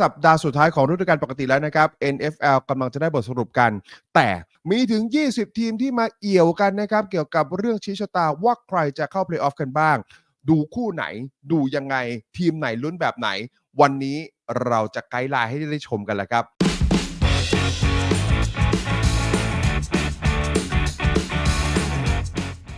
สัปดาห์สุดท้ายของฤดูกาลปกติแล้วนะครับ NFL กำลังจะได้บทสรุปกัน แต่มีถึง 20 ทีมที่มาเอี่ยวกันนะครับ เกี่ยวกับเรื่องชี้ชะตาว่าใครจะเข้าเพลย์ออฟกันบ้าง ดูคู่ไหน ดูยังไง ทีมไหนลุ้นแบบไหน วันนี้เราจะไกด์ไลน์ให้ได้ชมกันแหละครับ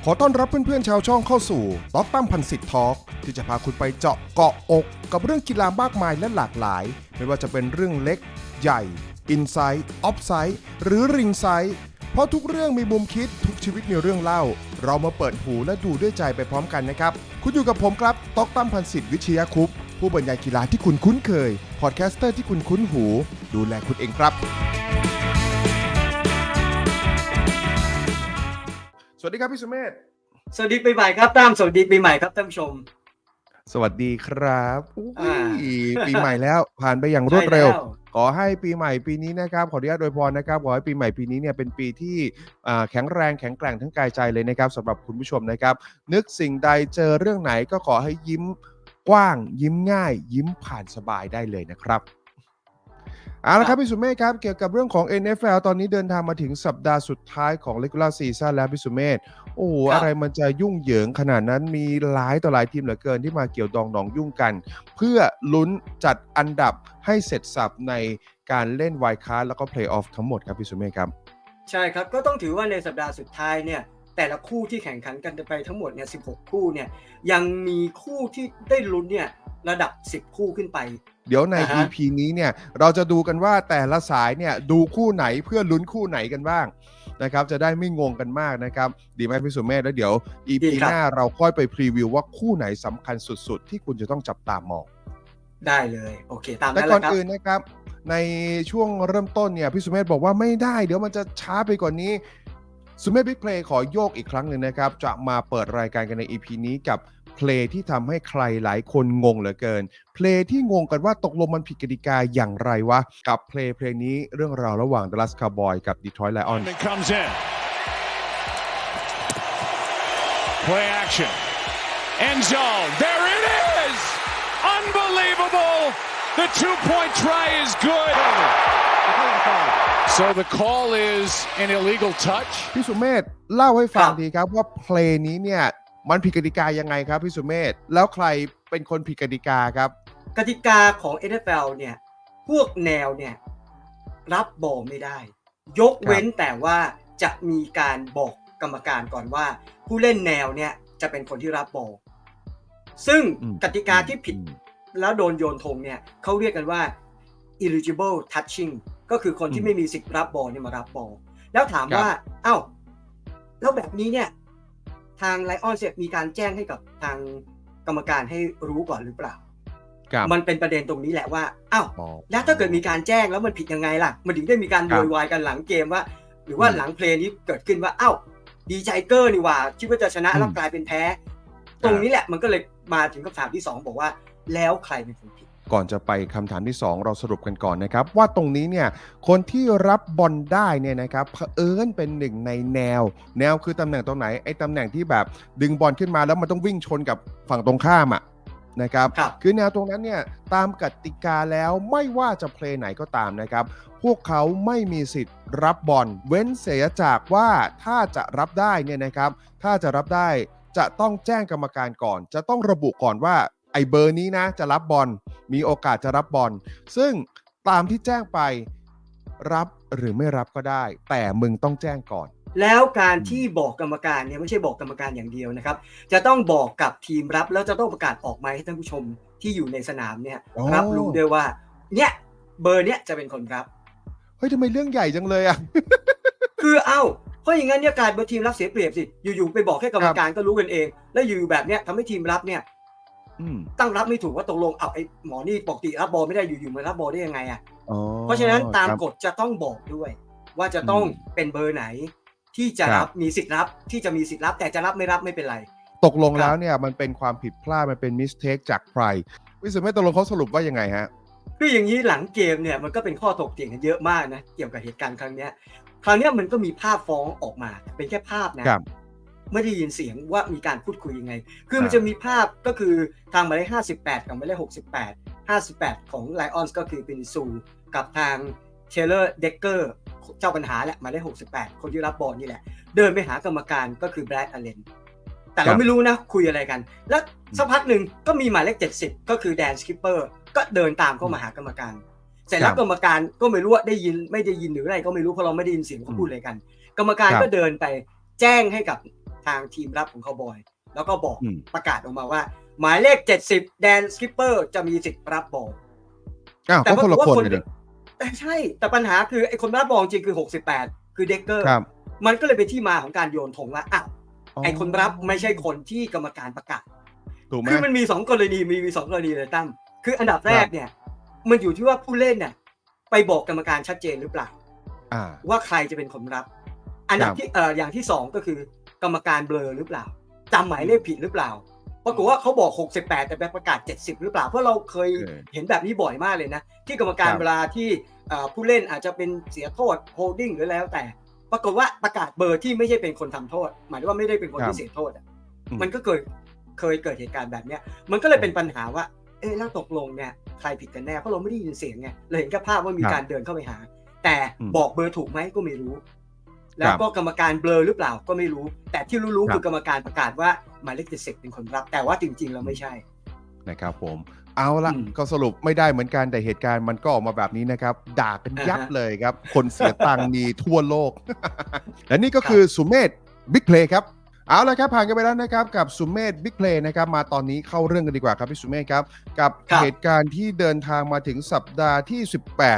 ขอต้อนรับเพื่อนๆชาวช่องเข้าสู่ต็อกตั้มพันสิทธิ์ทอล์กที่จะพาคุณไปเจาะเกาะอก กับเรื่องกีฬามากมายและหลากหลาย ไม่ว่าจะเป็นเรื่องเล็ก ใหญ่ อินไซต์ออฟไซด์หรือริงไซด์เพราะทุกเรื่องมีมุมคิดทุกชีวิตมีเรื่องเล่า เรามาเปิดหูและดูด้วยใจไปพร้อมกันนะครับ คุณอยู่กับผมครับตอกตั้มพันสิทธิ์วิชยาคุปผู้บรรยายกีฬาที่คุณคุ้นเคย พอดแคสเตอร์ที่คุณคุ้นหู ดูแลคุณเองครับ สวัสดีครับพี่สุเมธสวัสดีปีใหม่ครับตั้มสวัสดีปีใหม่ครับท่านผู้ชม สวัสดีครับอุ๊ยอ่าปีใหม่แล้วผ่านไปอย่างรวดเร็ว ใช่แล้ขอให้ปีใหม่ปีนี้นะครับขออนุญาตโดยพรนะครับขอให้ปีใหม่ปีนี้เนี่ยเป็นปีที่อ่าแข็งแรงแข็งแกร่งทั้งกายใจเลยนะครับสำหรับคุณผู้ชมนะครับ นึกสิ่งใดเจอเรื่องไหนก็ขอให้ยิ้มกว้าง ยิ้มง่าย ยิ้มผ่านสบายได้เลยนะครับเอาละครับพี่สุเมธครับเกี่ยวกับเรื่องของ NFL ตอนนี้เดินทางมาถึงสัปดาห์สุดท้ายของ regular season แล้วพี่สุเมธ โอ้โหครับอะไรมันจะยุ่งเหยิงขนาดนั้นมีหลายต่อหลายทีมเหลือเกินที่มาเกี่ยวดองดองยุ่งกัน เพื่อลุ้นจัดอันดับให้เสร็จสับในการเล่นไวคาร์แล้วก็เพลย์ออฟทั้งหมดครับพี่สุเมฆครับ ใช่ครับ ก็ต้องถือว่าในสัปดาห์สุดท้ายเนี่ยแต่ละคู่ที่แข่งขันกันไปทั้งหมดเนี่ย16คู่เนี่ยยังมีคู่ที่ได้ลุ้นเนี่ยระดับ 10 คู่ขึ้นไป เดี๋ยวใน อ่าฮะ EP นี้เนี่ยเราจะดูกันว่าแต่ละสายเนี่ยดูคู่ไหนเพื่อลุ้นคู่ไหนกันบ้าง นะครับจะได้ไม่งงกันมากนะครับ ดีไหมพี่สุเมธแล้วเดี๋ยว EP หน้าเราค่อยไปพรีวิวว่าคู่ไหนสำคัญสุดๆ ที่คุณจะต้องจับตามอง ได้เลย โอเค ตามแต่นั้นแหก่อนละครับ อื่นนะครับ ในช่วงเริ่มต้นเนี่ยพี่สุเมธบอกว่าไม่ได้ เดี๋ยวมันจะช้าไปกว่านี้สุเมธบิ๊กเพลย์ขอโยกอีกครั้งหนึ่งนะครับ จะมาเปิดรายการกันใน EP นี้กับ เพลงที่ทำให้ใครหลายคนงงเหลือเกิน เพลงที่งงกันว่าตกลงมันผิดกติกาอย่างไรวะ กับเพลงเพลงนี้เรื่องราวระหว่าง Dallas Cowboy กับ Detroit Lions Lineman comes in. Play action. End zone. There it is! Unbelievable! The two point try is good. So the call is an illegal touch. พี่สุเมธเล่าให้ฟังครับทีครับว่าเพลงนี้เนี่ย มันผิดกติกายังไงครับพี่สุเมธแล้วใครเป็นคนผิดกติกาครับ กติกาของ NFL เนี่ยพวกแนวเนี่ยรับบอลไม่ได้ ยกเว้นแต่ว่าจะมีการบอกกรรมการก่อนว่า ผู้เล่นแนวเนี่ยจะเป็นคนที่รับบอลซึ่งอืมกติกาที่ผิดแล้วโดนโยนธงเนี่ยเขาเรียกกันว่า eligible touching ก็คือคนอืที่มไม่มีสิทธิ์รับบอลเนี่ยมารับบอลแล้วถามครับว่า เอ้า แล้วแบบนี้เนี่ย ทางไลออนเนี่ยมีการแจ้งให้กับทางกรรมการให้รู้ก่อนหรือเปล่า ครับ มันเป็นประเด็นตรงนี้แหละว่าเอ้าอ๋อ แล้วถ้าเกิดมีการแจ้งแล้วมันผิดยังไงล่ะ มันถึงได้มีการครัโวบยวายกันหลังเกมว่า หรือว่าอืมหลังเพลงนี้เกิดขึ้นว่าเอ้าดีใจเกอร์นี่หว่าคิดว่าจะชนะอืมแล้วกลายเป็นแพ้ ตรงนี้แหละมันก็เลยมาถึงคำถามที่สองบอกว่า แล้วใครเป็นคนผิด ก่อนจะไปคำถามที่ 2 เราสรุปกันก่อนนะครับ ว่าตรงนี้เนี่ยคนที่รับบอลได้เนี่ยนะครับเผอิญเป็นหนึ่งในแนว แนวคือตำแหน่งตรงไหนไอ้ตำแหน่งที่แบบดึงบอลขึ้นมาแล้วมันต้องวิ่งชนกับฝั่งตรงข้ามอะนะครับครับคือแนวตรงนั้นเนี่ยตามกติกาแล้วไม่ว่าจะเพลย์ไหนก็ตามนะครับ พวกเขาไม่มีสิทธิ์รับบอลเว้นเสียจากว่าถ้าจะรับได้เนี่ยนะครับ ถ้าจะรับได้จะต้องแจ้งกรรมการก่อน จะต้องระบุก่อนว่า ไอ้เบอร์นี้นะจะรับบอลมีโอกาสจะรับบอลซึ่งตามที่แจ้งไปรับหรือไม่รับก็ได้ แต่มึงต้องแจ้งก่อน แล้วการที่บอกกรรมการเนี่ยไม่ใช่บอกกรรมการอย่างเดียวนะครับ จะต้องบอกกับทีมรับแล้วจะต้องประกาศออกมาให้ท่านผู้ชมที่อยู่ในสนามเนี่ยอ๋อรับรู้ด้วยว่า เนี่ยเบอร์เนี้ยจะเป็นคนรับเฮ้ยทำไมเรื่องใหญ่จังเลยอะคือเอ้าเพราะอย่างนั้นเนี่ยกลารเป็นทีมรับเสียเปรียบสิอยู่ๆไปบอกแค่กรรมการก็รู้กันเอง แล้วอยู่แบบเนี้ยทำให้ทีมรับเนี่ยอืม ตั้งรับไม่ถูกว่าตกลงเอาไอ้หมอนี่ปกติรับบอลไม่ได้อยู่ๆมารับบอลได้ยังไงอะอ๋อเพราะฉะนั้นตามครับกฎจะต้องบอกด้วย ว่าจะต้องอืมเป็นเบอร์ไหน ที่จะครัรับบมีสิทธิ์รับที่จะมีสิทธิ์รับ แต่จะรับไม่รับไม่เป็นไร ตกลงครับแล้วเนี่ยมันเป็นความผิดพลาดมันเป็นมิสเทคจากใครวิสุเมธตกลงเขาสรุปว่ายังไงฮะคืออย่างนี้หลังเกมเนี่ยมันก็เป็นข้อถกเถียงกันเยอะมากนะเกี่ยวกับเหตุการณ์ครั้งเนี้ยคราวเนี้ยมันก็มีภาพฟ้องออกมา เป็นแค่ภาพนะครับ ไม่ได้ยินเสียงว่ามีการพูดคุยยังไง คือมันครับจะมีภาพก็คือทางหมายเลข58 กับหมายเลข68 58 ของไลออนส์ก็คือเป็นซูกับทางเชลเลอร์เดกเกอร์เจ้าปัญหาแหละหมายเลข68 คนที่รับบอลนี่แหละ เดินไปหากรรมการก็คือแบรดอเลนแต่ครัเราบไม่รู้นะคุยอะไรกัน แล้วสักพักหนึ่งก็มีหมายเลข 70 ก็คือแดนสกิปเปอร์ก็เดินตามเข้ามาหากรรมการเสร็จแล้ครัวบกรรมการก็ไม่รู้ว่าได้ยินไม่ได้ยินหรืออะไรก็ไม่รู้เพราะเราไม่ได้ยินเสียงเขาพูดอะไรกัน กรรมการครับก็เดินไปแจ้งให้กับ ทางทีมรับของเขาบอย แล้วก็บอกอืมประกาศออกมาว่า หมายเลข70แดนสกิปเปอร์จะมีสิทธิ์รับบอลอ้าวก็คนละคนเลยดิแต่ใช่ แต่ปัญหาคือไอ้คนรับบอลจริงคือ68คือเด็กเกอร์ครับมันก็เลยเป็นที่มาของการโยนธงว่าอ้าวไอ้คนรับไม่ใช่คนที่กรรมการประกาศถูกไหมคือมันมีสองกรณีมีมีสองกรณีเลยตั้มคืออันดับแรกเนี่ย มันอยู่ที่ว่าผู้เล่นเนี่ยไปบอกกรรมการชัดเจนหรือเปล่าอ่าว่าใครจะเป็นคนรับ อันดับครับที่เอ่ออย่างที่สองก็คือ กรรมการเบลอหรือเปล่าจำหมายเลขผิดหรือเปล่าปรากฏว่าเขาบอก 68 แต่ไปประกาศ 70 หรือเปล่า เพราะเราเคยเออเห็นแบบนี้บ่อยมากเลยนะ ที่กรรมการครับเวลาที่เอ่อผู้เล่นอาจจะเป็นเสียโทษโฮลดิ้งหรือแล้วแต่ ปรากฏว่าประกาศเบอร์ที่ไม่ใช่เป็นคนทำโทษ หมายถึงว่าไม่ได้เป็นคนครับที่เสียโทษอะอืมมันก็เคยเคยเกิดเหตุการณ์แบบเนี้ยมันก็เลยเป็นปัญหาว่า เอ๊ะแล้วตกลงเนี่ยใครผิดกันแน่เพราะเราไม่ได้ยินเสียงไงเราเห็นแค่ภาพว่ามีครับการเดินเข้าไปหา แต่อืมบอกเบอร์ถูกไหมก็ไม่รู้ค แล้วรับก็กรรมการเบลอหรือเปล่าก็ไม่รู้ แต่ที่รู้คๆรับคือกรรมการประกาศว่าหมายเลขเจ็ดสิบเป็นคนรับ แต่ว่าจริงๆเราไม่ใช่นะครับผมเอาละอืมก็สรุปไม่ได้เหมือนกันแต่เหตุการณ์มันก็ออกมาแบบนี้นะครับ ด่ากันยับอ่าฮะเลยครับ คนเสียตังค์มีทั่วโลก และนี่ก็คือสุเมธบิ๊กเพลย์ครับ เอาละครับผ่านกันไปแล้วนะครับ กับสุเมธบิ๊กเพลย์นะครับ มาตอนนี้เข้าเรื่องกันดีกว่าครับพี่สุเมธครับ กับครับเหตุการณ์ที่เดินทางมาถึงสัปดาห์ที่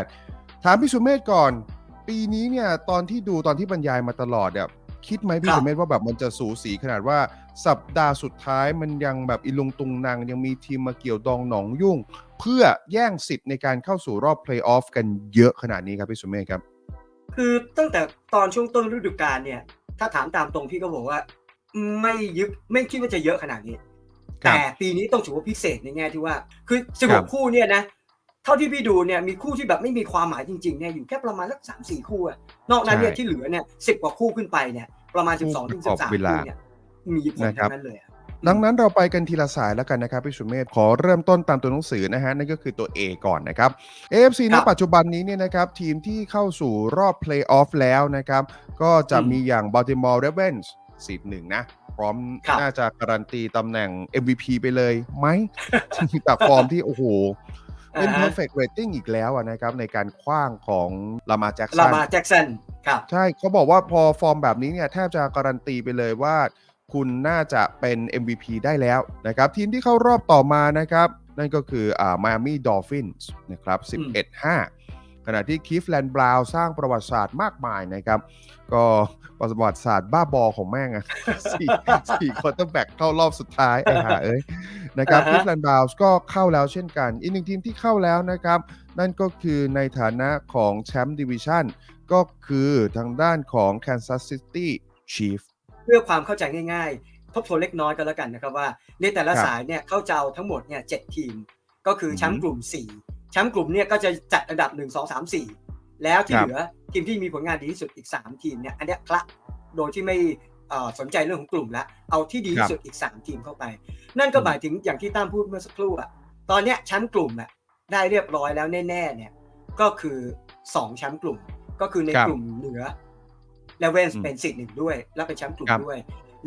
18 ถามพี่สุเมธก่อน ปีนี้เนี่ยตอนที่ดูตอนที่บรรยายมาตลอดเนี่ยคิดไหมพี่ครับสุเมธว่าแบบมันจะสูสีขนาดว่าสัปดาห์สุดท้ายมันยังแบบอิลุงตุงนางยังมีทีมมาเกี่ยวดองหนองยุ่ง เพื่อแย่งสิทธิ์ในการเข้าสู่รอบเพลย์ออฟกันเยอะขนาดนี้ครับพี่สุเมธครับ คือตั้งแต่ตอนช่วงต้นฤดูกาลเนี่ย ถ้าถามตามตรงพี่ก็บอกว่า ไม่ยึดไม่คิดว่าจะเยอะขนาดนี้ ครับ แต่ปีนี้ต้องถือว่าพิเศษในแง่ที่ว่า คือสิบคหรักบ คู่เนี่ยนะ เท่าที่พี่ดูเนี่ยมีคู่ที่แบบไม่มีความหมายจริงๆเนี่ยอยู่แค่ประมาณสักสามสี่คู่อะนอกนั้นเนี่ยใช่ที่เหลือเนี่ยสิบกว่าคู่ขึ้นไปเนี่ยประมาณสิบสองถึงคู่สิบสามประกอบเวลาคู่เนี่ยมีผลนะครับทั้งนั้นเลยอะดังนั้นเราไปกันทีละสายแล้วกันนะครับพี่สุเมธขอเริ่มต้นตามตัวหนังสือนะฮะนั่นก็คือตัว A ก่อนนะครับ AFC คในรับปัจจุบันนี้เนี่ยนะครับทีมที่เข้าสู่รอบเพลย์ออฟแล้วนะครับก็จะอืมมีอย่าง Baltimore Ravens สิบหนึ่งนะ พร้อมครับน่าจะการันตีตำแหน่ง MVP ไปเลยไหมจากฟอร์มที่โอ้โห เป็นอ่าฮะ perfect rating อีกแล้วอะนะครับในการคว้างของลามาแจ็กลาสันมาแจ็กสันครับใช่เขาบอกว่าพอฟอร์มแบบนี้เนี่ยแทบจะการันตีไปเลยว่า คุณน่าจะเป็น MVP ได้แล้วนะครับ ทีมที่เข้ารอบต่อมานะครับ นั่นก็คืออ่า Miami Dolphins นะครับอืม11-5 ขณะที่ Cleveland Brown สร้างประวัติศาสตร์มากมายนะครับ ก็ประวัติศาสตร์บ้าบอของแม่งอะสี่สี่ควอเตอร์แบ็กเข้ารอบสุดท้ายไอ้ห่าเอ้ยนะครับอ่าฮะ Cleveland Browns ก็เข้าแล้วเช่นกัน อีกหนึ่งทีมที่เข้าแล้วนะครับ นั่นก็คือในฐานะของแชมป์ดิวิชั่นก็คือทางด้านของ Kansas City Chiefs เพื่อความเข้าใจง่ายๆ ทบทวนเล็กน้อยกันแล้วกันนะครับว่า ในแต่ละครับสายเนี่ยเขาจะเอาทั้งหมดเนี่ยเจ็ดทีม ก็คือแชมอืป์มกลุ่ม 4 แชมป์กลุ่มเนี่ยก็จะจัดอันดับ 1 2 3 4 แล้วที่ครับเหลือทีมที่มีผลงานดีที่สุดอีก 3 ทีมเนี่ยอันเนี้ยคละโดยที่ไม่เอ่อสนใจเรื่องของกลุ่มละเอาที่ดีที่สุดอีก 3 ทีมเข้าไป นั่นก็หมายถึงอย่างที่ตั้มพูดเมื่อสักครู่อะตอนเนี้ยแชมป์กลุ่มอะได้เรียบร้อยแล้วแน่ๆเนี่ยก็คือ2แชมป์กลุ่มก็คือในครับกลุ่มเหนือและเวนอืมเป็นสิทธิ์หนึ่งด้วย และเป็นแชมป์กลุ่มครับด้วย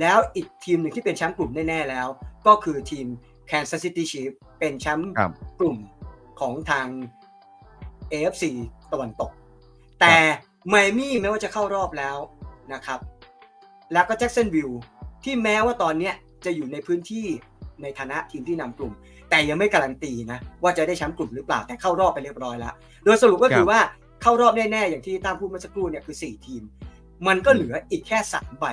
แล้วอีกทีมหนึ่งที่เป็นแชมป์กลุ่มแน่ๆแล้ว ก็คือทีม Kansas City Chiefs เป็นแชมป์ครับกลุ่ม ของทาง AFC ตะวันตก แต่ไมมี่แม้ว่าจะเข้ารอบแล้วนะครับ แล้วก็แจ็กสันวิลที่แม้ว่าตอนเนี้ยจะอยู่ในพื้นที่ในฐานะทีมที่นำกลุ่ม แต่ยังไม่การันตีนะ ว่าจะได้แชมป์กลุ่มหรือเปล่าแต่เข้ารอบไปเรียบร้อยแล้ว โดยสรุปก็คือว่าเข้ารอบแน่ๆอย่างที่ตั้มพูดเมื่อสักครู่เนี่ยคือ 4 ทีม มันก็เหลืออีกแค่3ใบ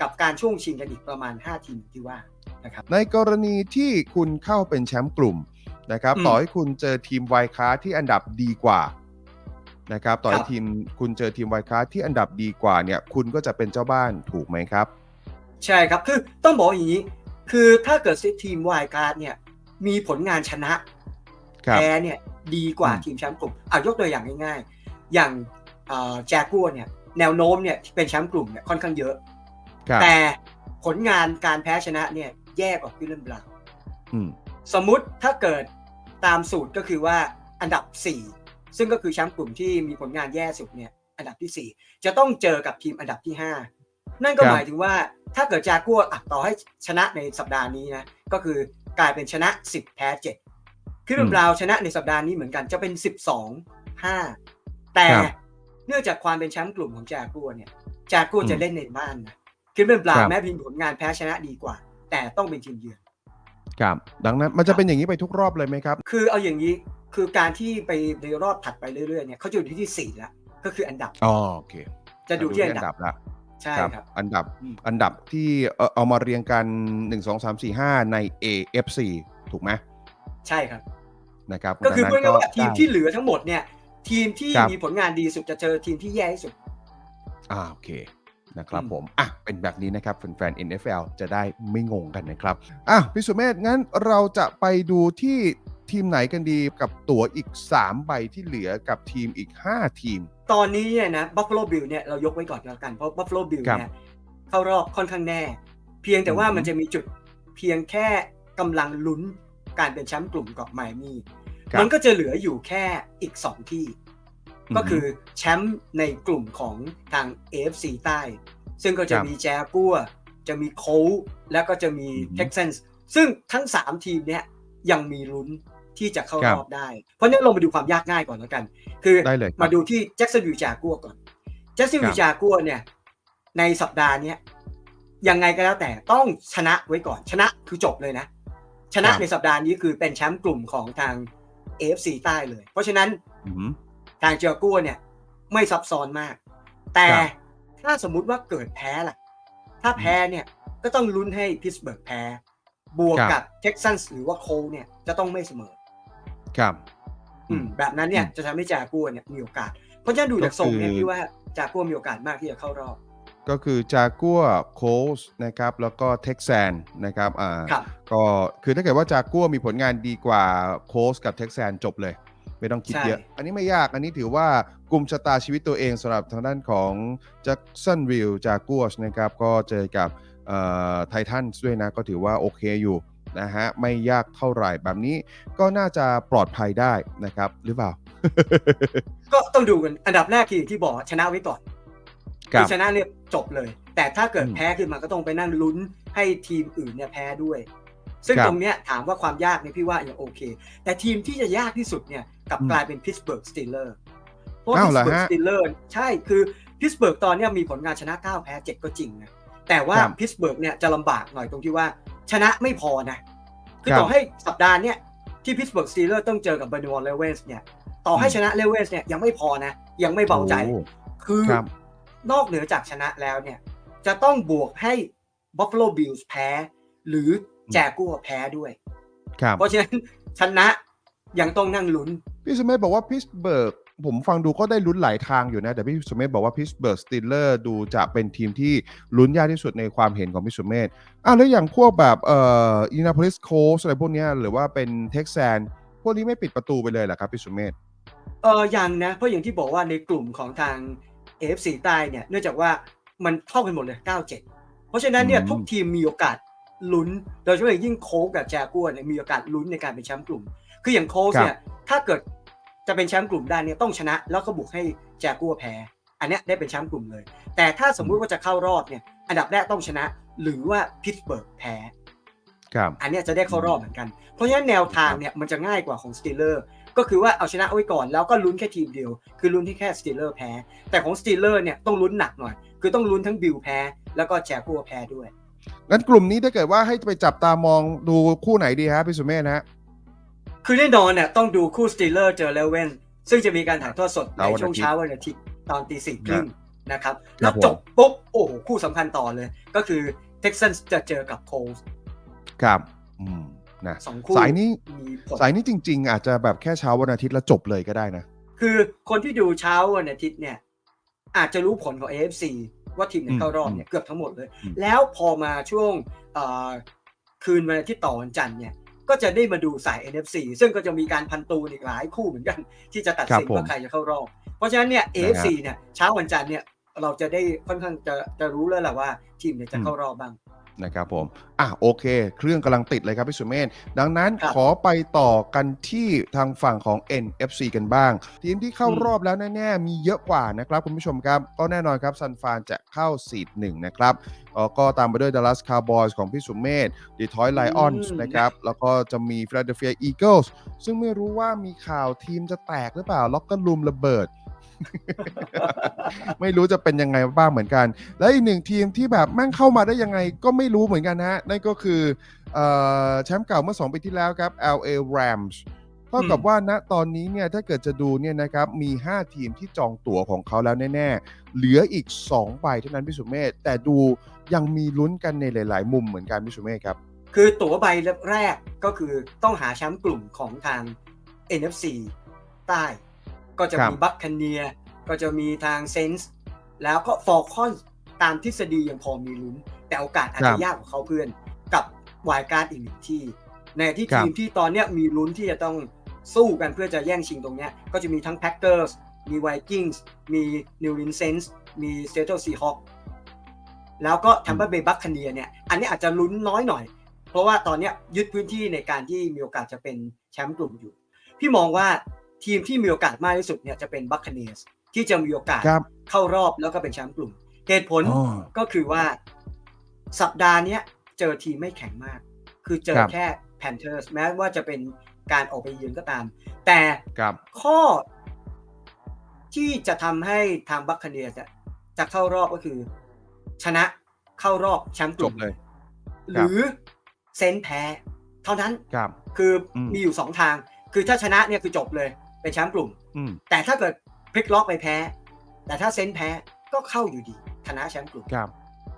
กับการช่วงชิงกันอีกประมาณ 5 ทีมที่ว่านะครับในกรณีที่คุณเข้าเป็นแชมป์กลุ่ม นะครับอืมต่อให้คุณเจอทีมไวคาที่อันดับดีกว่านะครับ ต่อให้ครับทีมคุณเจอทีมไวคาที่อันดับดีกว่าเนี่ย คุณก็จะเป็นเจ้าบ้านถูกไหมครับ ใช่ครับคือต้องบอกอย่างนี้ คือถ้าเกิดทีมวายการ์ดเนี่ยมีผลงานชนะครับแพ้เนี่ยดีกว่าอืมทีมแชมป์กลุ่มอะยกตัวอย่างง่าย ๆ อย่างแจ็คกัวเนี่ยแนวโน้มเนี่ยที่เป็นแชมป์กลุ่มเนี่ยค่อนข้างเยอะครับแต่ผลงานการแพ้ชนะเนี่ยแย่กว่าคิลเลนบราวน์อืม สมมุติถ้าเกิดตามสูตรก็คือว่าอันดับ 4 ซึ่งก็คือแชมป์กลุ่มที่มีผลงานแย่สุดเนี่ยอันดับที่ 4 จะต้องเจอกับทีมอันดับที่ 5 นั่นก็ครับหมายถึงว่าถ้าเกิดจากัวอะต่อให้ชนะในสัปดาห์นี้นะก็คือกลายเป็นชนะ 10 แพ้7คิลเลนบราวน์ชนะในสัปดาห์นี้เหมือนกันจะเป็น 12 5 แต่ครับเนื่องจากความเป็นแชมป์กลุ่มของจากัวเนี่ยจากัวอืมจะเล่นในบ้านนะคิลเลนบราควรับน์แม้มีผลงานแพ้ชนะดีกว่า แต่ต้องเป็นทีมเยือน ครับ ดังนั้นมันจะเป็นอย่างนี้ไปทุกรอบเลยไหมครับ คือเอาอย่างนี้คือการที่ไปในรอบถัดไปเรื่อยๆเนี่ยเขาจะอยู่ที่ที่สี่แล้วก็คืออันดับอ๋อโอเค จะดูที่อันดับละใช่ครับครับอันดับอืมอันดับที่เอ่อเอามาเรียงกัน 1 2 3 4 5 ใน AFC ถูกไหมใช่ครับนะครับก็คือดัพูดงง่ายๆว่าได้ทีมที่เหลือทั้งหมดเนี่ย ทีมที่ครับมีผลงานดีสุดจะเจอทีมที่แย่ที่สุด อ่าโอเค นะครับอืมผม อะ เป็นแบบนี้นะครับแฟนๆ NFL จะได้ไม่งงกันนะครับ อะพี่สุเมธงั้นเราจะไปดูที่ทีมไหนกันดีกับตั๋วอีก 3 ใบที่เหลือกับทีมอีก 5 ทีม ตอนนี้เนี่ยนะบัฟฟ l o บิลเนี่ยเรายกไว้ก่อนแล้วกัน เพราะบัฟฟ l o บิลครับเนี่ยเข้ารอบค่อนข้างแน่ เพียงแต่ว่าอือฮึมันจะมีจุดเพียงแค่กำลังลุ้นการเป็นแชมป์กลุ่มกับไมอามี่ครับมันก็จะเหลืออยู่แค่อีก 2 ที่อือฮึ ก็คือแชมป์ในกลุ่มของทาง AFC ใต้ ซึ่งก็จะครับมีแจกัวจะมีโคลแล้วก็จะมีอือฮึเท็กซันส์ซึ่งทั้ง 3 ทีมเนี้ยยังมีลุ้นที่จะเข้าครัรบอบได้ เพราะฉะนั้นเรามาดูความยากง่ายก่อนแล้วกัน คือได้เลยครับมาดูที่แจ็คสันวิลจากัวก่อนแจ็คสันวิคลรับจากัวเนี่ย ในสัปดาห์เนี้ยยังไงก็แล้วแต่ต้องชนะไว้ก่อนชนะคือจบเลยนะ ชนะครับในสัปดาห์นี้คือเป็นแชมป์กลุ่มของทาง AFC ใต้เลย เพราะฉะนั้น อือหือทางเจอกัวเนี่ย ไม่ซับซ้อนมาก แต่ครับถ้าสมมุติว่าเกิดแพ้ล่ะ ถ้าแพ้เนี่ยก็ต้องลุ้นให้พิสเบิร์กแพ้ บวกครับกับเท็กซันส์หรือว่าโคลเนี่ยจะต้องไม่เสมอ ครับอืมแบบนั้นเนี่ยอืมจะทำให้จากัวเนี่ยมีโอกาส เพราะฉะนั้นดูจากทรงเนี่ยก็คือพี่ว่าจากัวมีโอกาสมากที่จะเข้ารอบ ก็คือจากัวโคสนะครับแล้วก็เท็กซันนะครับอ่าครับก็คือถ้าเกิดว่าจากัวมีผลงานดีกว่าโคสกับเท็กซันจบเลย ไม่ต้องคิดใช่เยอะ อันนี้ไม่ยากอันนี้ถือว่ากลุ่มชะตาชีวิตตัวเองสำหรับทางด้านของแจ็คสันวิลจากัวนะครับ ก็เจอกับไททันด้วยนะ ก็ถือว่าโอเคอยู่นะฮะไม่ยากเท่าไหร่แบบนี้ก็น่าจะปลอดภัยได้นะครับ หรือเปล่า ก็ต้องดูกันอันดับแรกคืออย่างที่บอกชนะไว้ก่อนครับชนะเนี่ยจบเลย แต่ถ้าเกิดอืมแพ้ขึ้นมาก็ต้องไปนั่งลุ้นให้ทีมอื่นเนี่ยแพ้ด้วย ซึ่งครับตรงเนี้ยถามว่าความยากเนี่ยพี่ว่ายังโอเค แต่ทีมที่จะยากที่สุดเนี่ย กลับอืมกลายเป็นพิ t สเบิร์กสตีลเลอร์เพราะอ้าวพิเหรอสเบิร์กฮะสตีลเลอร์ใช่คือพิ t สเบิร์กตอนเนี้ยมีผลงานชนะ9แพ้7ก็จริงนะแต่ว่าครับพิ t สเบิร์กเนี่ยจะลำบากหน่อยตรงที่ว่าชนะไม่พอนะคือครับต่อให้สัปดาห์เนี้ยที่พิ t สเบิร์กสตีลเลอร์ต้องเจอกับเบอร์นวอลเลเวนส์เนี่ยต่อให้อืมชนะเลเวนส์เนี่ยยังไม่พอนะ ยังไม่เบาใจโอ้คือครับนอกเหนือจากชนะแล้วเนี่ย จะต้องบวกให้ Buffalo Bills แพ้ หรือแจกัวแพ้ด้วยครับเพราะฉะนั้นชนะยังต้องนั่งลุ้น พี่สมัยบอกว่าพิสเบิร์กผมฟังดูก็ได้ลุ้นหลายทางอยู่นะ แต่พี่สุเมธบอกว่าพิสเบิร์กสตีลเลอร์ดูจะเป็นทีมที่ลุ้นยากที่สุดในความเห็นของพี่สุเมธอะแล้วอย่างพวกแบบเอ่ออินาโพลิสโคสอะไรพวกเนี้ยหรือว่าเป็นเท็กซันพวกนี้ไม่ปิดประตูไปเลยเหรอครับพี่สุเมธเออยังนะ เพราะอย่างที่บอกว่าในกลุ่มของทาง AFC ใต้เนี่ยเนื่องจากว่ามันเท่ากันหมดเลย 97 เพราะฉะนั้นเนี่ยอืมทุกทีมมีโอกาสลุ้น โดยเฉพาะอย่างยิ่งโค้กกับแจกัวเนี่ยมีโอกาสลุ้นในการเป็นแชมป์กลุ่ม คืออย่างโค้กเนี่ยถ้าเกิดจะเป็นแชมป์กลุ่มได้เนี่ยต้องชนะ แล้วก็บุกให้แจกัวแพ้ อันเนี้ยได้เป็นแชมป์กลุ่มเลย แต่ถ้าสมมุติว่าจะเข้ารอบเนี่ย อันดับแรกต้องชนะ หรือว่าพิตสเบิร์กแพ้ครับอันเนี้ยจะได้เข้ารอบเหมือนกัน เพราะฉะนั้นแนวทางเนี่ยมันจะง่ายกว่าของสตีลเลอร์ก็คือว่าเอาชนะไว้ก่อนแล้วก็ลุ้นแค่ทีมเดียว คือลุ้นที่แค่สตีลเลอร์แพ้ แต่ของสตีลเลอร์เนี่ยต้องลุ้นหนักหน่อย คือต้องลุ้นทั้งบิลแพ้ แล้วก็แจกัวแพ้ด้วยงั้นกลุ่มนี้ถ้าเกิดว่าให้ไปจับตามองดูคู่ไหนดีฮะพี่สุเมธฮะ คือแน่นอนเนี่ยต้องดูคู่สตีลเลอร์เจอเลเว่นซึ่งจะมีการถ่ายทอดสดในเช้าวันช่วงอาทิตย์เช้าวันอาทิตย์ตอนตีสี่ครึ่งนะครับครัแล้บวผมจบปุ๊บ โอ้โห คู่สำคัญต่อเลย ก็คือเท็กซันจะเจอกับโคลส์ครับอืมนะสองคู่สายนี้มีผลสายนี้จริง ๆ อาจจะแบบแค่เช้าวันอาทิตย์แล้วจบเลยก็ได้นะ คือคนที่ดูเช้าวันอาทิตย์เนี่ย อาจจะรู้ผลของ AFC ว่าทีมไหนเข้ารอบเนี่ยเกือบทั้งหมดเลยอืมแล้วพอมาช่วงเอ่อคืนวันอาทิตย์ต่อวันจันทร์เนี่ย ก็จะได้มาดูสาย NFC ซึ่งก็จะมีการพันตูนอีกหลายคู่เหมือนกัน ที่จะตัดสินว่าใครจะเข้ารอบ เพราะฉะนั้นเนี่ย AFC เนี่ยเช้าวันจันทร์เนี่ยเราจะได้ค่อนข้างจะจะรู้แล้วแหละว่าทีมเนี่ยจะเข้ารอบบ้าง นะครับผม อะโอเค เครื่องกำลังติดเลยครับพี่สุเมธ ดังนั้นครับขอไปต่อกันที่ทางฝั่งของ NFC กันบ้าง ทีมที่เข้ารอบแล้วแน่ๆ มีเยอะกว่านะครับคุณผู้ชมครับ ก็แน่นอนครับซันฟานจะเข้าซีดหนึ่งนะครับเอ่อก็ตามไปด้วย Dallas Cowboys ของพี่สุเมธ Detroit Lions อืมนะครับ แล้วก็จะมี Philadelphia Eagles ซึ่งไม่รู้ว่ามีข่าวทีมจะแตกหรือเปล่า ล็อกก็ลุมระเบิด ไม่รู้จะเป็นยังไงบ้างเหมือนกัน และอีกหนึ่งทีมที่แบบแม่งเข้ามาได้ยังไงก็ไม่รู้เหมือนกันฮะ นั่นก็คือออแชมป์เก่าเมื่อ 2 ปีที่แล้วครับ LA Rams เท่ากับว่าณตอนนี้เนี่ยถ้าเกิดจะดูเนี่ยนะครับมี 5 ทีมที่จองตั๋วของเขาแล้วแน่ๆ เหลืออีก 2 ใบเท่านั้นพี่สุเมธแต่ดูยังมีลุ้นกันในหลาย ๆ มุมเหมือนกันพี่สุเมธครับ คือตั๋วใบแรกก็คือต้องหาแชมป์กลุ่มของทาง NFC ใต้ ก็จะครับมีบัคคเนียก็จะมีทางเซนส์แล้วก็ฟอร์คอนตามทฤษฎียังพอมีลุ้น แต่โอกาสอาจครัจะบยากกว่าเขาเพื่อนกับวายการ์ดอีกหนึ่งที่ ในที่ครับทีมที่ตอนเนี้ยมีลุ้นที่จะต้องสู้กันเพื่อจะแย่งชิงตรงเนี้ยก็จะมีทั้ง Packers มี Vikings มี New Orleans Saints มี Seattle Seahawks แล้วก็ Tampa Bay Buccaneers เนี่ยอันนี้อาจจะลุ้นน้อยหน่อย เพราะว่าตอนเนี้ยยึดพื้นที่ในการที่มีโอกาสจะเป็นแชมป์กลุ่มอยู่ พี่มองว่า ทีมที่มีโอกาสมากที่สุดเนี่ยจะเป็น Buccaneers ที่จะมีโอกาสครับเข้ารอบแล้วก็เป็นแชมป์กลุ่ม เหตุผลอ๋อก็คือว่าสัปดาห์เนี้ยเจอทีมไม่แข็งมาก คือเจอครับแค่ Panthers แม้ว่าจะเป็นการออกไปเยือนก็ตาม แต่ครับข้อที่จะทำให้ทางบัคคเนียจะจะเข้ารอบก็คือ ชนะเข้ารอบแชมป์กจลุ่บมเลย หรือเซนส์แพ้ เท่านั้นครับคืออมมีอยู่สองทาง คือถ้าชนะเนี่ยคือจบเลย เป็นแชมป์กลุ่มอืมแต่ถ้าเกิดพลิกล็อกไปแพ้ แต่ถ้าเซนส์แพ้ก็เข้าอยู่ดีชนะแชมป์กลุ่มครับ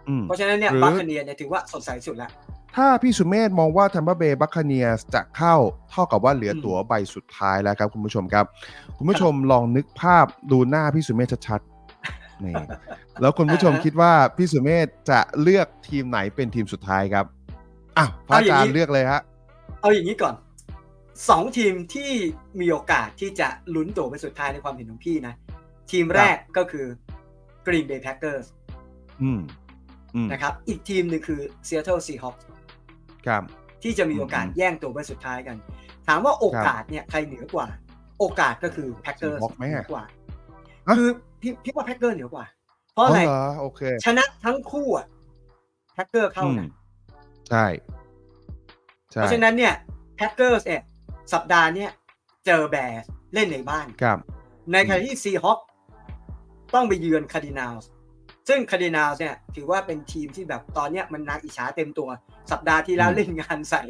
อืมเพราะฉะนั้นเนี่ยหรือบัคคเนียเนี่ยถือว่าสดใสสุดละถ้าพี่สุเมธมองว่า Tampa Bay Buccaneers จะเข้าเท่ากับว่าเหลืออืมตั๋วใบสุดท้ายแล้วครับคุณผู้ชมครับ คุณผู้ชมลองนึกภาพดูหน้าพี่สุเมธชัดๆนี่แล้วคุณผู้ชมคิดว่าพี่สุเมธจะเลือกทีมไหนเป็นทีมสุดท้ายครับอะพระอาจารย์เลือกเลยฮะเอาอย่างนี้ก่อน สองทีมที่มีโอกาสที่จะลุ้นตัวไปสุดท้ายในความเห็นของพี่นะ ทีมแรกก็คือ Green Bay Packers อืมอืมนะครับ อีกทีมหนึ่งคือ Seattle Seahawks ครับ ที่จะมีโอกาสอืมแย่งตัวไปสุดท้ายกัน ถามว่าโอกาสเนี่ยใครเหนือกว่า โอกาสก็คือ Packers Seahawks ไหมเหอะนือกว่าฮะคือพี่พี่ว่า Packers เหนือกว่า เพราะอะไรเหรอโอเคชนะทั้งคู่อะ Packers เข้าอืมนะใช่ใช่เพราะฉะนั้นเนี่ย Packers เนี่ย สัปดาห์เนี้ยเจอแบร์เล่นในบ้านครับ ในขณะที่ซีฮอคต้องไปเยือนคาร์ดินาลส์ซึ่งคาร์ดินาลส์เนี่ยถือว่าเป็นทีมที่แบบตอนเนี้ยมันนาอิจฉาเต็มตัว สัปดาห์ที่แล้วอืมเล่นงานใส่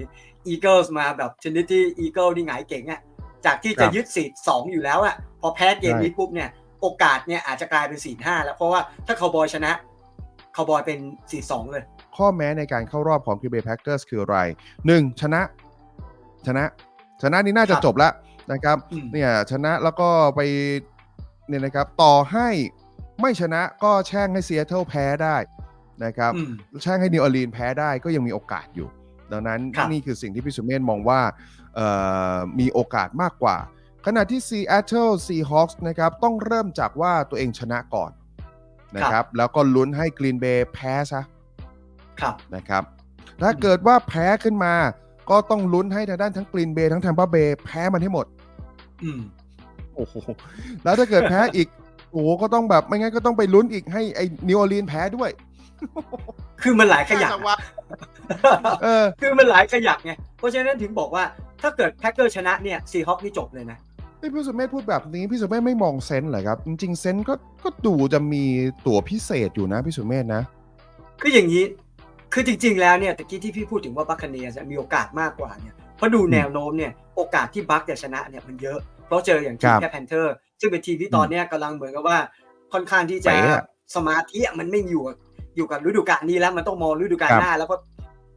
อีเกิลส์มาแบบชนิดที่อีเกิลนี่หงายเก่งอะจากที่ครัจะบยึดสีสองอยู่แล้วอะพอแพ้เกมใช่นี้ปุ๊บเนี่ยโอกาสเนี่ยอาจจะกลายเป็นสี่ห้าแล้วเพราะว่าถ้าคาวบอยชนะคาวบอยเป็นสี่สองเลย ข้อแม้ในการเข้ารอบของ Green Bay Packers คืออะไรหนึ่งชนะชนะ ชนะนี่น่าจะครับจบแล้วนะครับอืมเนี่ยชนะแล้วก็ไปเนี่ยนะครับต่อให้ไม่ชนะก็แช่งให้ Seattle แพ้ได้นะครับอืมแช่งให้นิวออร์ลีนแพ้ได้ก็ยังมีโอกาสอยู่ ดังนั้นครับนี่คือสิ่งที่พี่สุเมธมองว่าเอ่อมีโอกาสมากกว่า ขณะที่ Seattle Seahawks นะครับต้องเริ่มจากว่าตัวเองชนะก่อนนะครับ แล้วก็ลุ้นให้ Green Bay แพ้ซะครับนะครับถ้าเกิดว่าแพ้ขึ้นมา ก็ต้องลุ้นให้ทางด้านทั้งกรีนเบย์ทั้งแทมเปอร์เบย์แพ้มันให้หมด อืมโอ้โหแล้วถ้าเกิดแพ้อีก โอ้โหก็ต้องแบบไม่งั้นก็ต้องไปลุ้นอีกให้ไอ้นิวออร์ลีนแพ้ด้วย คือมันหลายขยักน่าจะอะวัดเออ คือมันหลายขยักไง เพราะฉะนั้นถึงบอกว่าถ้าเกิดแพ็กเกอร์ชนะเนี่ยซีฮอคนี่จบเลยนะพี่พี่สุเมธพูดแบบนี้พี่สุเมธไม่มองเซนส์เหรอครับ จริงๆเซนส์ก็ก็ดูจะมีตั๋วพิเศษอยู่นะพี่สุเมธนะคืออย่างนี้ คือจริง ๆ แล้วเนี่ยตะกี้ที่พี่พูดถึงว่าบัคคเนียจะมีโอกาสมากกว่าเนี่ยเพราะดูแนวโน้มเนี่ยโอกาสที่บัคจะชนะเนี่ยมันเยอะ เพราะเจออย่างทีคมรับแค่แพนเทอร์ซึ่งเป็นทีมที่ตอนเนี้ยกำลังเหมือนกับว่าค่อนข้างที่จะเป๊ะอะสมาธิอะมันไม่อยู่กับอยู่กับฤดูกาลนี้แล้วมันต้องมองฤดูกาลครับหน้า แล้วก็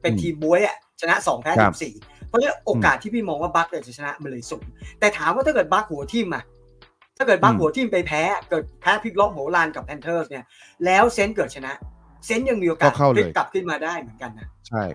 เป็นอืมทีมบวยอะชนะสองแพ้ครัสิบบสี่เพราะฉะนั้นโอกาสที่พี่มองว่าบัคเนี่ยจะชนะมันเลยสูงแต่ถามว่าถ้าเกิดบัคหัวทีมอะถ้าเกิดบัคอืมหัวทีมไปแพ้เกิดแพ้พลิกล็อกโหรานกับแพนเทอร์สเนี่ยแล้วเซนต์เกิดชนะ เซนต์ยังมีโอกาสก็เข้าเลยพลิกกลับขึ้นมาได้เหมือนกันนะใช่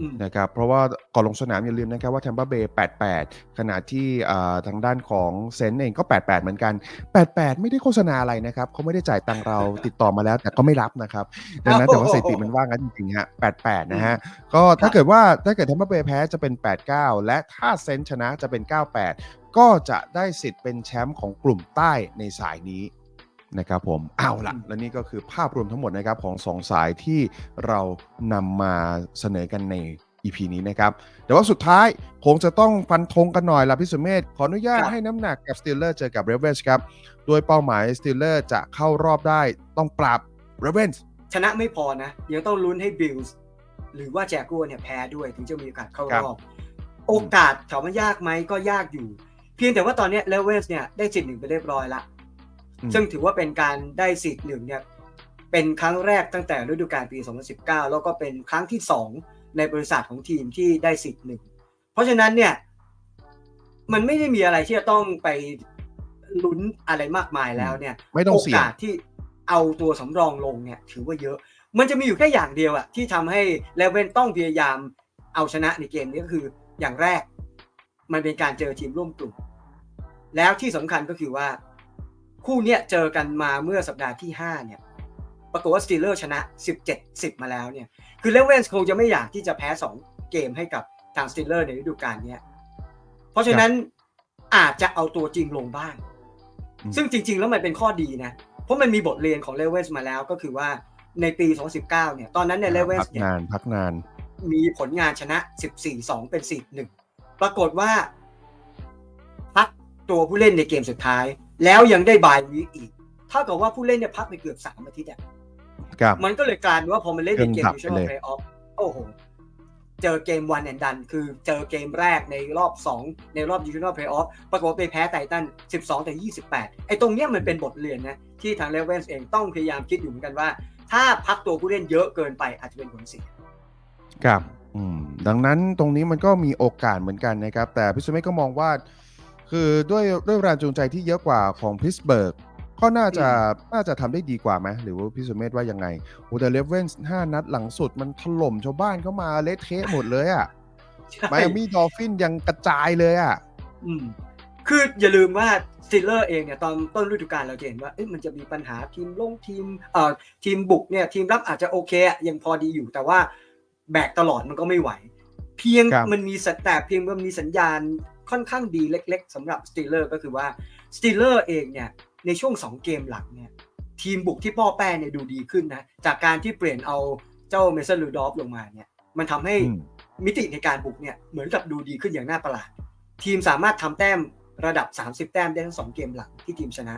อืมนะครับเพราะว่าก่อนลงสนามอย่าลืมนะครับว่าแทมเปอร์เบย์88 ขณะที่อ่าทางด้านของเซนต์เองก็ 88 เหมือนกัน 88 ไม่ได้โฆษณาอะไรนะครับเขาไม่ได้จ่ายตังค์เราติดต่อมาแล้ว แต่ก็ไม่รับนะครับดังนั้นแต่ว่าสถิติมันว่างั้นจริงๆฮะ88 นะฮะก็ถ้าเกิดว่าถ้าเกิดแทมเปอร์เบย์แพ้จะเป็น 89 และถ้าเซนต์ชนะจะเป็น 98 ก็จะได้สิทธิ์เป็นแชมป์ของกลุ่มใต้ในสายนี้ นะครับผมเอาละและนี่ก็คือภาพรวมทั้งหมดนะครับของสองสายที่เรานำมาเสนอกันใน EP นี้นะครับ แต่ว่าสุดท้ายคงจะต้องฟันธงกันหน่อยละพี่สุเมธขออนุญาตครับให้น้ำหนักกับสตีลเลอร์เจอกับเรเวนส์ครับ โดยเป้าหมายสตีลเลอร์จะเข้ารอบได้ต้องปรับเรเวนส์ชนะไม่พอนะ ยังต้องลุ้นให้บิลส์หรือว่าแจกัวเนี่ยแพ้ด้วยถึงจะมีโอกาสเข้ารอบ โอกาสถามว่ายากไหมก็ยากอยู่ เพียงแต่ว่าตอนเนี้เลเวลส์เนี่ยได้สิทธิ์หนึ่งไปเรียบร้อยละอืม ซึ่งถือว่าเป็นการได้สิทธิ์หนึ่งเนี่ยเป็นครั้งแรกตั้งแต่ฤดูกาลปี 2019 แล้วก็เป็นครั้งที่ 2 ในบริษัทของทีมที่ได้สิทธิ์หนึ่งเพราะฉะนั้นเนี่ยมันไม่ได้มีอะไรที่จะต้องไปลุ้นอะไรมากมายแล้วเนี่ยไม่ต้องเสี่ยงโอกาสที่เอาตัวสำรองลงเนี่ยถือว่าเยอะ มันจะมีอยู่แค่อย่างเดียวอะที่ทำให้เลเวนต้องพยายามเอาชนะในเกมนี้ก็คืออย่างแรก มันเป็นการเจอทีมร่วมกลุ่ม แล้วที่สำคัญก็คือว่า คู่เนี้ยเจอกันมาเมื่อสัปดาห์ที่ 5 เนี่ย ปรากฏว่าสตีลเลอร์ชนะ 17 10 มาแล้วเนี่ย คือเลเวนส์คงจะไม่อยากที่จะแพ้ 2 เกมให้กับทางสตีลเลอร์ในฤดูกาลเนี้ยเพราะฉะนั้นอาจจะเอาตัวจริงลงบ้างอืมซึ่งจริง ๆ แล้วมันเป็นข้อดีนะ เพราะมันมีบทเรียนของเลเวนส์มาแล้วก็คือว่าในปี 2019 เนี่ย ตอนนั้นเนี่ยเลเวนพัส์กเนี่ยนานพักนาน มีผลงานชนะ 14-2 เป็น 4-1 ปรากฏว่าพักตัวผู้เล่นในเกมสุดท้าย แล้วยังได้บายวีคอีกเท่ากับว่าผู้เล่นเนี่ยพักไปเกือบ3อาทิตย์อะครับ มันก็เลยกลายเป็นว่าพอมันเล่นในเกมเครื่องดับดิไปเลยชั่นเพลย์ออฟโอ้โห เจอเกมวันแอนดัน คือเจอเกมแรกในรอบ 2 ในรอบดิชั่นเพลย์ออฟปรากฏว่าไปแพ้ไททัน 12 แต่ 28 ไอ้ตรงเนี้ยมันเป็นบทเรียนนะ ที่ทางเลเวนส์เองต้องพยายามคิดอยู่เหมือนกันว่า ถ้าพักตัวผู้เล่นเยอะเกินไปอาจจะเป็นผลเสียครับ อืม ดังนั้นตรงนี้มันก็มีโอกาสเหมือนกันนะครับ แต่พิสเมธก็มองว่า คือด้วยด้วยแรงจูงใจที่เยอะกว่าของพิสเบิร์กก็น่าจะน่าจะทำได้ดีกว่าไหมหรือว่าพิสเมธว่ายังไงโอ้แต่เลเวนส์ห้านัดหลังสุดมันถล่มชาวบ้านเข้ามาเละเทะหมดเลยอะ่ะใช่ไมอามี่ดอลฟินยังกระจายเลยอะ่ะอืมคืออย่าลืมว่าสติลเลอร์เองเนี่ยตอนต้นฤดูกาลเราจะเห็นว่าเอ๊ะมันจะมีปัญหาทีมลงทีมเอ่อทีมบุกเนี่ยทีมรับอาจจะโอเคอะยังพอดีอยู่แต่ว่าแบกตลอดมันก็ไม่ไหว เพียงครับมันมีสัญแต่เพียงมันมีสัญญาณ ค่อนข้างดีเล็กๆสำหรับสติลเลอร์ก็คือว่าสติลเลอร์เองเนี่ยในช่วง 2 เกมหลังเนี่ยทีมบุกที่ป้อแป้เนี่ยดูดีขึ้นนะ จากการที่เปลี่ยนเอาเจ้าเมสันลูดอฟลงมาเนี่ยมันทำให้อืมมิติในการบุกเนี่ยเหมือนกับดูดีขึ้นอย่างน่าประหลาด ทีมสามารถทำแต้มระดับ 30 แต้มได้ทั้งสองเกมหลังที่ทีมชนะ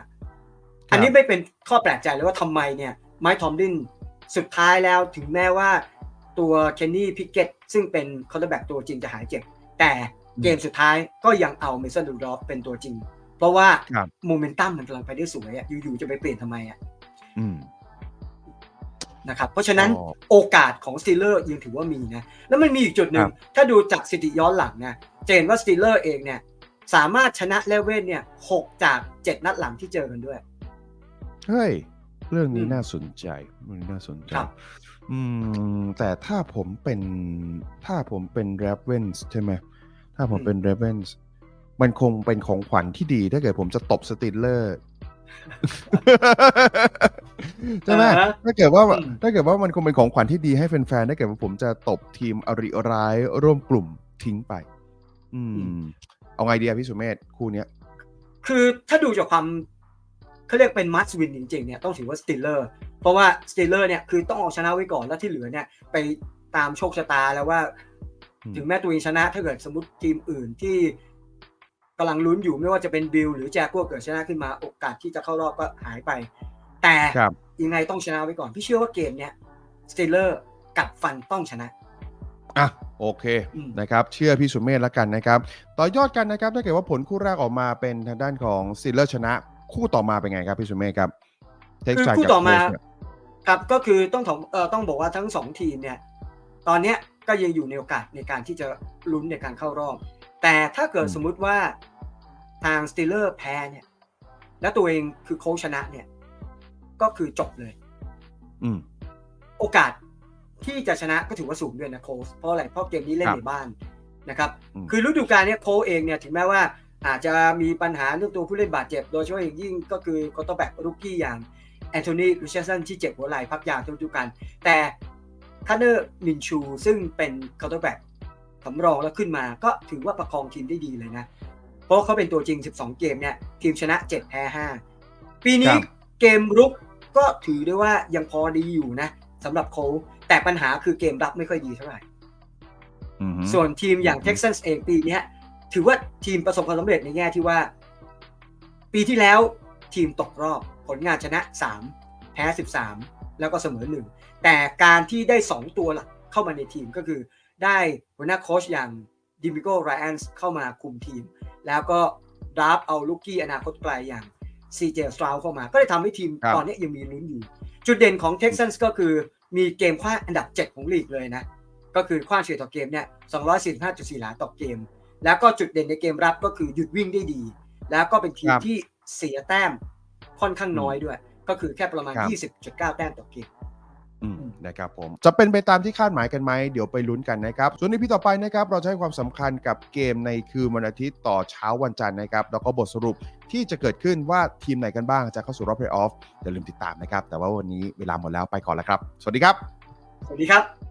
อันนี้ไม่เป็นข้อแปลกใจเลยว่าทำไมเนี่ยไมค์ทอมลินสุดท้ายแล้วถึงแม้ว่าตัวเคนนี่พิกเก็ตซึ่งเป็นคอร์เตอร์แบ็กตัวจริงจะหายเจ็บ แต่ เกมสุดท้ายก็ยังเอาเมสันดูดอฟเป็นตัวจริง เพราะว่าครับโมเมนตัมมันกำลังไปได้สวยอะอยู่ๆจะไปเปลี่ยนทำไมอะอืมนะครับเพราะฉะนั้นอ๋อโอกาสของสตีลเลอร์ยังถือว่ามีนะ แล้วมันมีอีกจุดหนึ่คงรับถ้าดูจากสถิติย้อนหลังนะจะเห็นว่าสตีลเลอร์เองเนี่ย สามารถชนะเลเว่นเนี่ยหกจากเจ็ดนัดหลังที่เจอกันด้วย เฮ้ย เรื่องนี้อืมน่าสนใจเรื่องนี้น่าสนใจครับอืม แต่ถ้าผมเป็นถ้าผมเป็นเรเวนส์ใช่ไหม ถ้าผมเป็นเรเวนส์มันคงเป็นของขวัญที่ดี ถ้าเกิดผมจะตบสติลเลอร์ใช่ไหมอ่าฮะถ้าเกิดว่าอืมถ้าเกิดว่ามันคงเป็นของขวัญที่ดีให้แฟนๆถ้าเกิดว่าผมจะตบทีมอริร้ายร่วมกลุ่มทิ้งไป อืม เอาไงดีอะพี่สุเมธคู่เนี้ย คือถ้าดูจากความเขาเรียกเป็นมัสวินจริงๆเนี่ยต้องถือว่าสตีลเลอร์เพราะว่าสตีลเลอร์เนี่ยคือต้องเอาชนะไว้ก่อนแล้วที่เหลือเนี่ยไปตามโชคชะตาแล้วว่าอืม ถึงแม้ตัวเองชนะ ถ้าเกิดสมมติทีมอื่นที่กำลังลุ้นอยู่ไม่ว่าจะเป็นบิลหรือแจ็คกัวเกิดชนะขึ้นมาโอกาสที่จะเข้ารอบก็หายไป แต่ครับยังไงต้องชนะไว้ก่อน พี่เชื่อว่าเกมเนี้ยสตีลเลอร์กัดฟันต้องชนะอะโอเคอืมนะครับเชื่อพี่สุเมธแล้วกันนะครับ ต่อยอดกันนะครับถ้าเกิดว่าผลคู่แรกออกมาเป็นทางด้านของซิลเลอร์ชนะ คู่ต่อมาเป็นไงครับพี่สุเมธครับ Take คือ Strike คู่ต่อมากับ Wolves เนี่ยครับก็คือต้องถองเอ่อต้องบอกว่าทั้งสองทีมเนี่ย ตอนเนี้ย ก็ยังอยู่ในโอกาสในการที่จะลุ้นในการเข้ารอบ แต่ถ้าเกิดอืมสมมุติว่าทางสตีลเลอร์แพ้เนี่ย แล้วตัวเองคือโค้ชชนะเนี่ย ก็คือจบเลย อืม โอกาสที่จะชนะก็ถือว่าสูงด้วยนะโค้ชเพราะอะไรเพราะเกมนี้เล่นครับในบ้านนะครับอืมคือฤดูกาลเนี้ยโค้ชเองเนี่ยถึงแม้ว่าอาจจะมีปัญหาเรื่องตัวผู้เล่นบาดเจ็บ โดยเฉพาะอย่างยิ่งก็คือคอตแบ็กรุกกี้อย่างแอนโทนีลูเชสันที่เจ็บหัวไหล่พักยาวทั้งฤดูกาลแต่ คาเนอร์มินชู ซึ่งเป็นคอตแบ็กสำรองแล้วขึ้นมาก็ถือว่าประคองทีมได้ดีเลยนะ เพราะเขาเป็นตัวจริง 12 เกมเนี่ย ทีมชนะ 7 แพ้ 5 ปีนี้ครับเกมรุกก็ถือได้ว่ายังพอดีอยู่นะสำหรับโค้ชแต่ปัญหาคือเกมรับไม่ค่อยดีเท่าไหร่อือฮึส่วนทีมอย่างอืม Texans เองปีเนี้ยถือว่าทีมประสบความสำเร็จในแง่ที่ว่า ปีที่แล้วทีมตกรอบผลงานชนะ 3 แพ้ 13 แล้วก็เสมอ1แต่การที่ได้ 2 ตัวหลักเข้ามาในทีมก็คือ ได้หัวหน้าโค้ชอย่างดิมิโกไรอันส์เข้ามาคุมทีม แล้วก็ดราฟเอาลูกกี้อนาคตไกลอย่าง CJ Stroud เข้ามา ก็เลยทำให้ทีมครับตอนนี้ยังมีลุ้นอยู่ จุดเด่นของ Texans ก็คือมีเกมคว้างอันดับ 7 ของลีกเลยนะ ก็คือคว้างเฉลี่ยต่อเกมเนี่ย 245.4 หลาต่อเกม แล้วก็จุดเด่นในเกมรับก็คือหยุดวิ่งได้ดี แล้วก็เป็นทีมครับที่เสียแต้มค่อนข้างน้อยด้วย ก็คือแค่ประมาณครับ20.9 แต้มต่อเกมอืมนะครับผมจะเป็นไปตามที่คาดหมายกันไหมเดี๋ยวไปลุ้นกันนะครับ ส่วนในพี่ต่อไปนะครับ เราจะให้ความสำคัญกับเกมในคืนวันอาทิตย์ต่อเช้าวันจันทร์นะครับ แล้วก็บทสรุปที่จะเกิดขึ้นว่าทีมไหนกันบ้างจะเข้าสู่รอบเพลย์ออฟอย่าลืมติดตามนะครับ แต่ว่าวันนี้เวลาหมดแล้วไปก่อนแล้วครับ สวัสดีครับ สวัสดีครับ